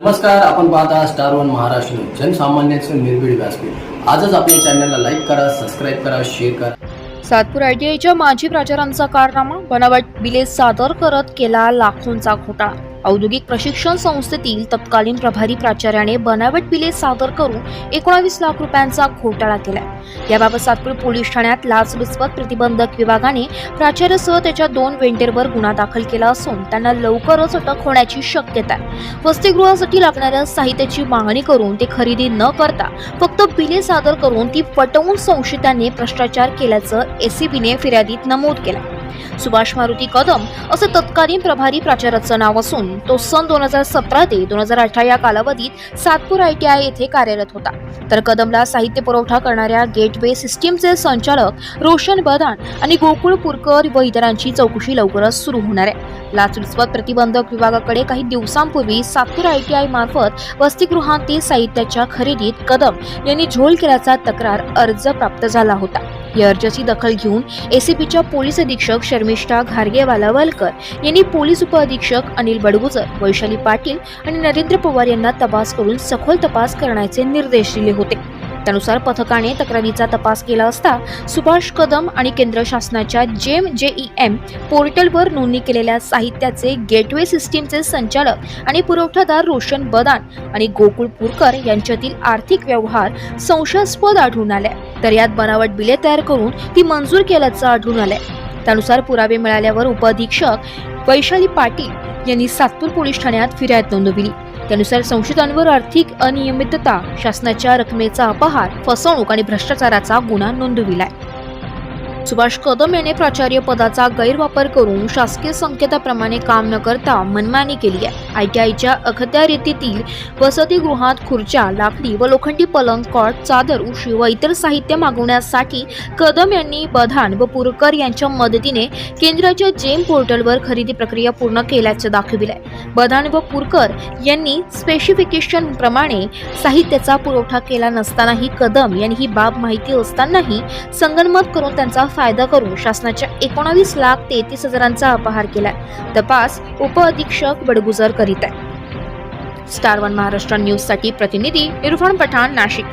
नमस्कार आपण पाहता स्टार वन महाराष्ट्र जनसामान्यांचं निर्भीड व्यासपीठ. आजच आपल्या चॅनलला लाईक करा सबस्क्राईब करा शेअर करा. सातपूर आयटीआयच्या माजी प्राचार्यांचा कारनामा बनावट बिले सादर करत केला लाखोंचा घोटाळा. औद्योगिक प्रशिक्षण संस्थेतील तत्कालीन प्रभारी प्राचार्याने बनावट बिले सादर करून एकोणावीस लाख रुपयांचा घोटाळा केला. याबाबत सातपूर पोलीस ठाण्यात लाचलुचपत प्रतिबंधक विभागाने प्राचार्यासह त्याच्या दोन वेंटेरवर गुन्हा दाखल केला असून त्यांना लवकरच अटक होण्याची शक्यता आहे. वसतिगृहासाठी लागणाऱ्या साहित्याची मागणी करून ते खरेदी न करता फक्त बिले सादर करून ती पटवून संशयितांनी भ्रष्टाचार केल्याचं एसीबीने फिर्यादीत नमूद केलं. सुभाष मारुती कदम असं तत्कालीन प्रभारी प्राचार्याचं नाव असून तो सन दोन हजार सतरा ते दोन हजार अठरा या कालावधीत सातपूर आय टी आय येथे कार्यरत होता. तर कदमला साहित्य पुरवठा करणाऱ्या गेटवे सिस्टीमचे संचालक रोशन बदान आणि गोकुळ पुरकर व इतरांची चौकशी लवकरच सुरू होणार आहे. लाचलुचपत प्रतिबंधक विभागाकडे काही दिवसांपूर्वी सातपूर आय टी आय मार्फत वसतिगृहांतील साहित्याच्या खरेदीत कदम यांनी झोल केल्याचा तक्रार अर्ज प्राप्त झाला होता. या अर्जाची दखल घेऊन एसीपीच्या पोलीस अधीक्षक शर्मिष्ठा घारगेवाला वलकर यांनी पोलीस उपअधीक्षक अनिल बडगुजर वैशाली पाटील आणि नरेंद्र पवार यांना तपास करून सखोल तपास करण्याचे निर्देश दिले होते. त्यानुसार पथकाने तक्रारीचा तपास केला असता सुभाष कदम आणि केंद्र शासनाच्या जेम जेई एम पोर्टलवर नोंदणी केलेल्या साहित्याचे गेटवे सिस्टीमचे संचालक आणि पुरवठादार रोशन बदान आणि गोकुळ पुरकर यांच्यातील आर्थिक व्यवहार संशयास्पद आढळून आले. तर यात बनावट बिले तयार करून ती मंजूर केल्याचं आढळून आलंय त्यानुसार पुरावे मिळाल्यावर उपअधीक्षक वैशाली पाटील यांनी सातपूर पोलीस ठाण्यात फिर्याद नोंदविली. त्यानुसार संशयितांवर आर्थिक अनियमितता शासनाच्या रकमेचा अपहार फसवणूक आणि भ्रष्टाचाराचा गुन्हा नोंदविलाय. सुभाष कदम याने प्राचार्य पदाचा गैरवापर करून शासकीय संकेताप्रमाणे काम न करता मनमानी केली आहे. आयटीआयच्या अखत्यारीतील वसतिगृहात खुर्च्या लाकडी व लोखंडी पलंग कॉट चादर उशी व इतर साहित्य मागवण्यासाठी कदम यांनी बधान व पुरकर यांच्या मदतीने केंद्राच्या जेम पोर्टलवर खरेदी प्रक्रिया पूर्ण केल्याचे दाखविले बधान व पुरकर यांनी स्पेसिफिकेशन प्रमाणे साहित्याचा पुरवठा केला नसतानाही कदम यांनी ही बाब माहिती असतानाही संगनमत करून त्यांचा फायदा करून शासनाच्या एकोणावीस लाख तेहतीस हजारांचा अपहार केलाय. तपास उपअधीक्षक बडगुजर करीत आहे. स्टार वन महाराष्ट्र न्यूजसाठी प्रतिनिधी इरफान पठाण नाशिक.